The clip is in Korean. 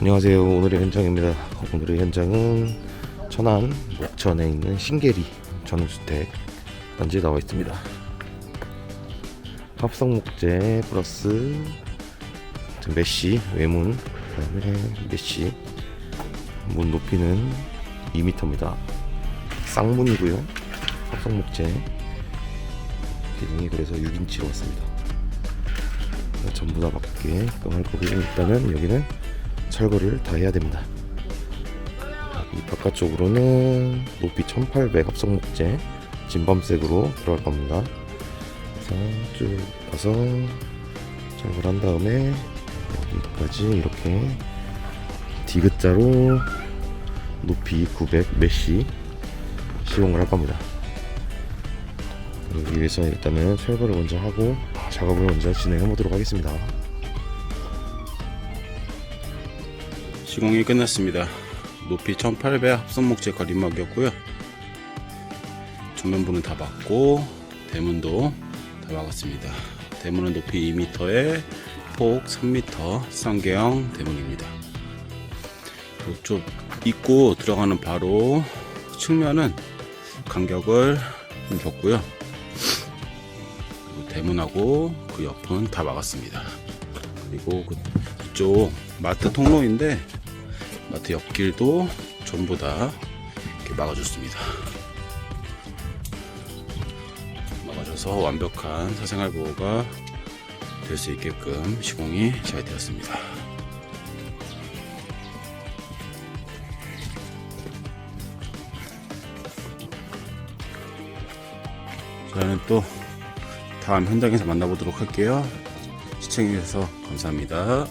안녕하세요. 오늘의 현장입니다. 오늘의 현장은 천안 목천에 있는 신계리 전원주택 단지에 나와 있습니다. 합성 목재 플러스 메쉬 외문 그다음에 메쉬 문 높이는 2m입니다. 쌍문이고요. 합성 목재 기둥이 그래서 6인치로 왔습니다. 전부 다 맞게끔 할 거고요. 일단은 여기는 철거를 다 해야 됩니다. 이 바깥쪽으로는 높이 1800 합성 목재 진범색으로 들어갈 겁니다. 그래서 쭉 가서 철거를 한 다음에 여기까지 이렇게 디귿자로 높이 900 메쉬 시공을 할 겁니다. 여기 위해서 일단은 철거를 먼저 하고 작업을 먼저 진행해 보도록 하겠습니다. 시공이 끝났습니다. 높이 1800 합성목재 거리막이었고요. 전면부는 다 막고 대문도 다 막았습니다. 대문은 높이 2m에 폭 3m 쌍계형 대문입니다. 이쪽 입구 들어가는 바로 측면은 간격을 좀 줬고요. 대문하고 그 옆은 다 막았습니다. 그리고 그 이쪽 마트 통로인데 마트 옆길도 전부 다 이렇게 막아줬습니다. 막아줘서 완벽한 사생활 보호가 될 수 있게끔 시공이 잘 되었습니다. 저는 또 다음 현장에서 만나보도록 할게요. 시청해주셔서 감사합니다.